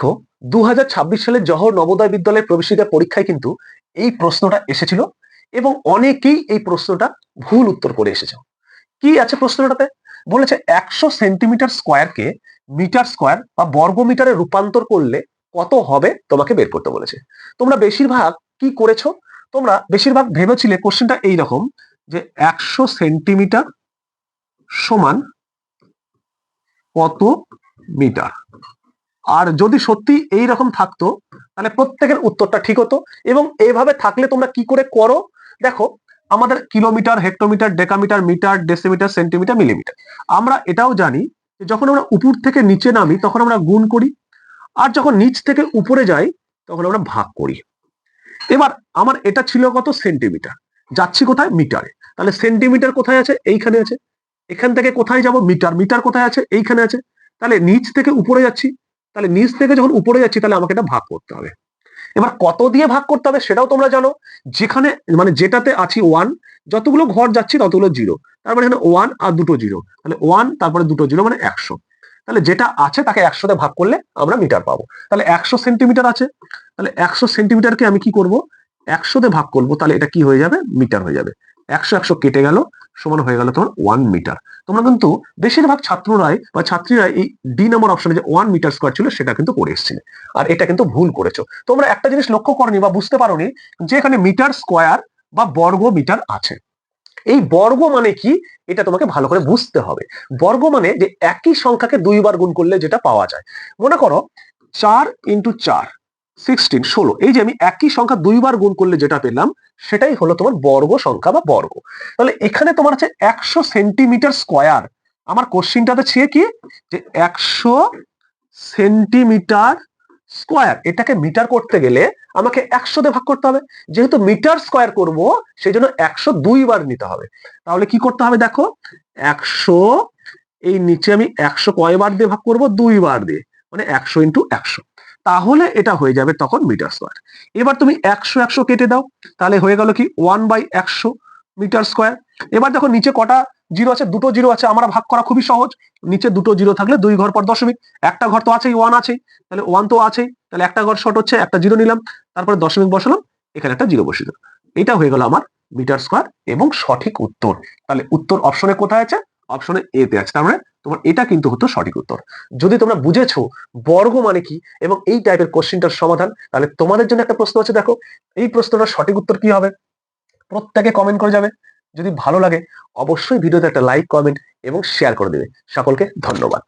দেখো দু সালে জওহর নবোদয় বিদ্যালয়ের প্রবেশিকা পরীক্ষায় কিন্তু এই প্রশ্নটা এসেছিল এবং অনেকেই এই প্রশ্নটা ভুল উত্তর করে এসেছে। কি আছে প্রশ্নটাতে? বলেছে একশো সেন্টিমিটার স্কোয়ারকে মিটার স্কোয়ার বা বর্গ মিটারে রূপান্তর করলে কত হবে? তোমাকে বের করতে বলেছে। তোমরা বেশিরভাগ কি করেছ? তোমরা বেশিরভাগ ভেবেছিলে কোশ্চেনটা এইরকম যে একশো সেন্টিমিটার সমান কত মিটার? আর যদি সত্যি এই রকম থাকতো, তাহলে প্রত্যেকের উত্তরটা ঠিক হতো। এবং এইভাবে থাকলে তোমরা কি করে করো? দেখো, আমাদের kilometre, hectometre, decametre, metre, decimetre, centimetre, millimetre. আমরা এটাও জানি যে যখন আমরা উপর থেকে নিচে নামি, তখন আমরা গুণ করি। আর যখন নিচ থেকে উপরে যাই, তখন আমরা ভাগ করি। এবার আমার এটা ছিল কত? সেন্টিমিটার। যাচ্ছি কোথায়? মিটারে। তাহলে সেন্টিমিটার কোথায় আছে? এইখানে আছে। এখান থেকে কোথায় যাব? মিটার। মিটার কোথায় আছে? এইখানে আছে। তাহলে নিচ থেকে উপরে যাচ্ছি। তাহলে নিচ থেকে যখন উপরে যাচ্ছি, তাহলে আমাকে এটা ভাগ করতে হবে। এবার কত দিয়ে ভাগ করতে হবে সেটাও তোমরা জানো। যেখানে মানে যেটাতে আছি ওয়ান যতগুলো ঘর যাচ্ছি ততগুলো জিরো তারপরে মানে এখানে ওয়ান আর দুটো জিরো তাহলে ওয়ান তারপরে দুটো জিরো মানে একশো। তাহলে যেটা আছে তাকে একশোতে ভাগ করলে আমরা মিটার পাবো। তাহলে একশো সেন্টিমিটার আছে। তাহলে একশো সেন্টিমিটারকে আমি কি করব? একশোতে ভাগ করব, তাহলে এটা কি হয়ে যাবে? মিটার হয়ে যাবে। একশো একশো কেটে গেল। সমান হয়ে গেল তোমার ওয়ান মিটার তোমরা কিন্তু বেশিরভাগ ছাত্ররাই বা ছাত্রীরা এই ডি নাম্বার অপশনে যে ওয়ান মিটার স্কোয়ার ছিল সেটা কিন্তু করে এসেছিলে। আর এটা কিন্তু ভুল করেছ। তোমরা একটা জিনিস লক্ষ্য করনি বা বুঝতে পারোনি যে এখানে মিটার স্কোয়ার বা বর্গ মিটার আছে। এই বর্গ মানে কি? এটা তোমাকে ভালো করে বুঝতে হবে। বর্গ মানে যে একই সংখ্যাকে দুইবার গুণ করলে যেটা পাওয়া যায়। মনে করো চার ইন্টু চার। সিক্সটিন ষোলো। এই যে আমি একই সংখ্যা দুইবার গুণ করলে যেটা পেলাম, সেটাই হলো তোমার বর্গ সংখ্যা বা বর্গ। তাহলে এখানে তোমার আছে একশো সেন্টিমিটার স্কোয়ার। আমার কোশ্চিনটাতে ছিল কি? যে একশো সেন্টিমিটার স্কোয়ার। এটাকে মিটার করতে গেলে আমাকে একশো দিয়ে ভাগ করতে হবে। যেহেতু মিটার স্কোয়ার করব সেই জন্য একশো দুইবার নিতে হবে। তাহলে কি করতে হবে দেখো? একশো, এই নিচে আমি একশো কয়বার দিয়ে ভাগ করব? দুইবার দিয়ে। মানে একশো ইন্টু একশো। তাহলে এটা হয়ে যাবে তখন মিটার স্কোয়ার। এবার তুমি একশো একশো কেটে দাও, তাহলে হয়ে গেল কি ওয়ান বাই একশো মিটার স্কোয়ার। এবার দেখো নিচে কটা জিরো আছে, দুটো জিরো আছে, আমরা ভাগ করা খুবই সহজ। নিচে দুটো জিরো থাকলে দুই ঘর পর দশমিক, একটা ঘর তো আছেই ওয়ান আছেই, তাহলে ওয়ান তো আছেই, তাহলে একটা ঘর শর্ট হচ্ছে, একটা জিরো নিলাম, তারপরে দশমিক বসালাম, এখানে একটা জিরো বসিয়ে এটা হয়ে গেল আমার মিটার স্কোয়ার এবং সঠিক উত্তর। তাহলে উত্তর অপশনে কোথায় আছে? অপশনে এ তে আছে, তার মানে তোমার এটা কিন্তু হতো সঠিক উত্তর। যদি তোমরা বুঝেছ বর্গ মানে কি এবং এই টাইপের কোশ্চিনটার সমাধান, তাহলে তোমাদের জন্য একটা প্রশ্ন আছে, দেখো। এই প্রশ্নটার সঠিক উত্তর কি হবে? প্রত্যেকে কমেন্ট করে যাবে। যদি ভালো লাগে, অবশ্যই ভিডিওতে একটা লাইক কমেন্ট এবং শেয়ার করে দেবে। সকলকে ধন্যবাদ।